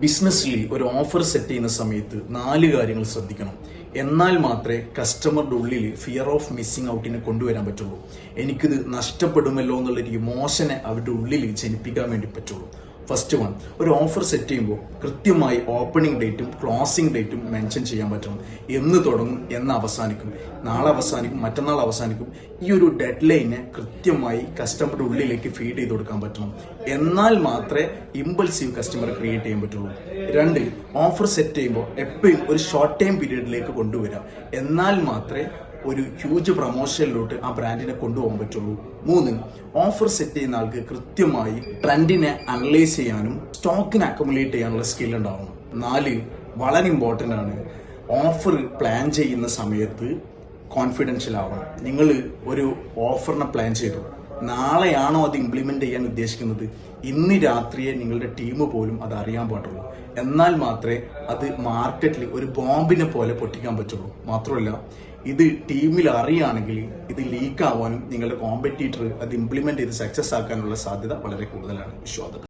ബിസിനസ്സിൽ ഒരു offer set ചെയ്യുന്ന സമയത്ത് നാല് കാര്യങ്ങൾ ശ്രദ്ധിക്കണം. എന്നാൽ മാത്രമേ കസ്റ്റമറുടെ ഉള്ളിൽ ഫിയർ ഓഫ് മിസ്സിംഗ് ഔട്ടിനെ കൊണ്ടുവരാൻ പറ്റുള്ളൂ. എനിക്കിത് നഷ്ടപ്പെടുമല്ലോ എന്നുള്ളൊരു ഇമോഷനെ അവരുടെ ഉള്ളിൽ ജനിപ്പിക്കാൻ വേണ്ടി പറ്റുള്ളൂ. ഫസ്റ്റ് വൺ ഒരു ഓഫർ സെറ്റ് ചെയ്യുമ്പോൾ കൃത്യമായി ഓപ്പണിംഗ് ഡേറ്റും ക്ലോസിംഗ് ഡേറ്റും മെൻഷൻ ചെയ്യാൻ പറ്റണം. എന്ന് തുടങ്ങും എന്ന് അവസാനിക്കും. നാളെ അവസാനിക്കും മറ്റന്നാൾ അവസാനിക്കും. ഈ ഒരു ഡെഡ് ലൈനെ കൃത്യമായി കസ്റ്റമറുടെ ഉള്ളിലേക്ക് ഫീഡ് ചെയ്ത് കൊടുക്കാൻ പറ്റണം. എന്നാൽ മാത്രമേ ഇമ്പൾസീവ് കസ്റ്റമർ ക്രിയേറ്റ് ചെയ്യാൻ പറ്റുള്ളൂ. രണ്ട് ഓഫർ സെറ്റ് ചെയ്യുമ്പോൾ എപ്പോഴും ഒരു ഷോർട്ട് ടൈം പീരീഡിലേക്ക് കൊണ്ടുവരാം എന്നാൽ മാത്രമേ ഒരു ഹ്യൂജ് പ്രൊമോഷനിലോട്ട് ആ ബ്രാൻഡിനെ കൊണ്ടുപോകാൻ പറ്റുള്ളൂ. മൂന്ന് ഓഫർ സെറ്റ് ചെയ്യുന്ന ആൾക്ക് കൃത്യമായി ട്രെൻഡിനെ അനലൈസ് ചെയ്യാനും സ്റ്റോക്കിനെ അക്കോമഡേറ്റ് ചെയ്യാനുള്ള സ്കിൽ ഉണ്ടാവണം നാല് വളരെ ഇമ്പോർട്ടന്റ് ആണ്. ഓഫർ പ്ലാൻ ചെയ്യുന്ന സമയത്ത് കോൺഫിഡൻഷ്യൽ ആവണം. നിങ്ങൾ ഒരു ഓഫറിനെ പ്ലാൻ ചെയ്തു. നാളെയാണോ അത് ഇംപ്ലിമെന്റ് ചെയ്യാൻ ഉദ്ദേശിക്കുന്നത്? ഇന്ന് രാത്രിയെ നിങ്ങളുടെ ടീം പോലും അത് അറിയാൻ പാടുള്ളൂ. എന്നാൽ മാത്രമേ അത് മാർക്കറ്റിൽ ഒരു ബോംബിനെ പോലെ പൊട്ടിക്കാൻ പറ്റുള്ളൂ. മാത്രമല്ല ഇത് ടീമിൽ അറിയുകയാണെങ്കിൽ ഇത് ലീക്ക് ആവാനും നിങ്ങളുടെ കോമ്പറ്റീറ്റർ അത് ഇംപ്ലിമെന്റ് ചെയ്ത് സക്സസ് ആക്കാനുള്ള സാധ്യത വളരെ കൂടുതലാണ്. വിശ്വാസം.